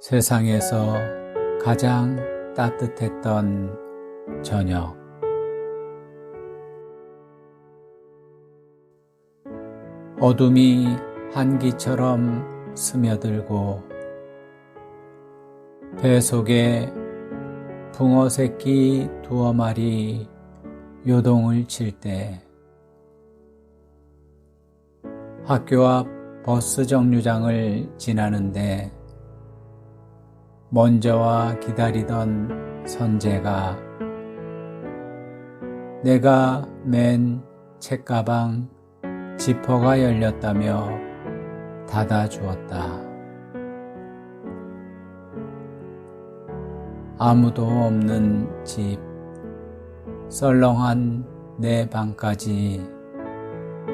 세상에서 가장 따뜻했던 저녁. 어둠이 한기처럼 스며들고 배 속에 붕어 새끼 두어 마리 요동을 칠 때 학교 앞 버스 정류장을 지나는데 먼저 와 기다리던 선재가 내가 맨 책가방 지퍼가 열렸다며 닫아 주었다. 아무도 없는 집, 썰렁한 내 방까지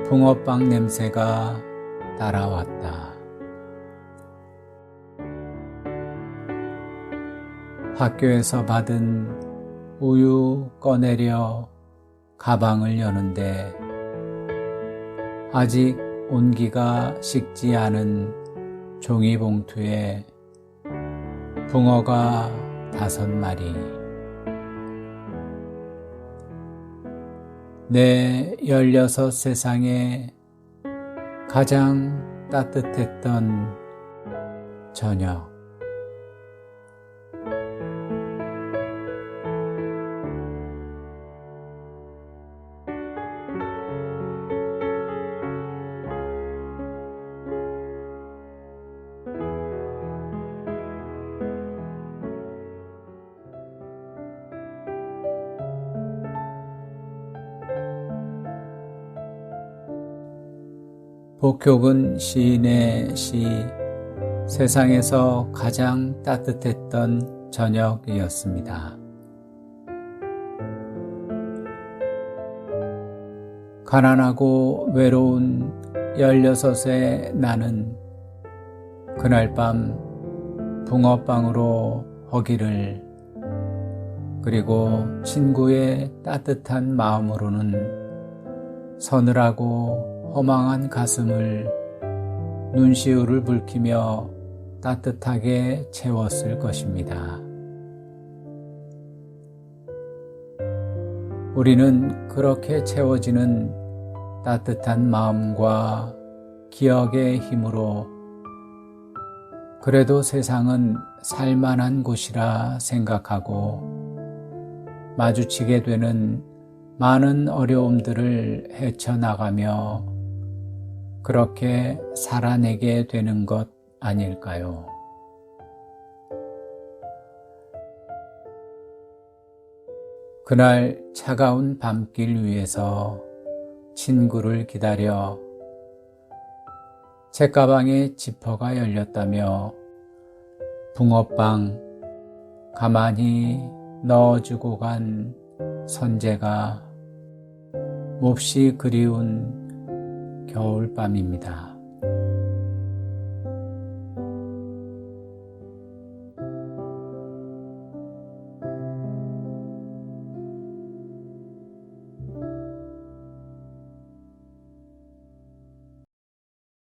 붕어빵 냄새가 따라왔다. 학교에서 받은 우유 꺼내려 가방을 여는데 아직 온기가 식지 않은 종이봉투에 붕어가 다섯 마리. 내 열여섯 세상에 가장 따뜻했던 저녁. 복효근 시인의 시 세상에서 가장 따뜻했던 저녁이었습니다. 가난하고 외로운 열여섯의 나는 그날 밤 붕어빵으로 허기를 그리고 친구의 따뜻한 마음으로는 서늘하고 허망한 가슴을 눈시울을 붉히며 따뜻하게 채웠을 것입니다. 우리는 그렇게 채워지는 따뜻한 마음과 기억의 힘으로 그래도 세상은 살만한 곳이라 생각하고 마주치게 되는 많은 어려움들을 헤쳐나가며 그렇게 살아내게 되는 것 아닐까요? 그날 차가운 밤길 위에서 친구를 기다려 책가방에 지퍼가 열렸다며 붕어빵 가만히 넣어주고 간 선재가 몹시 그리운 겨울밤입니다.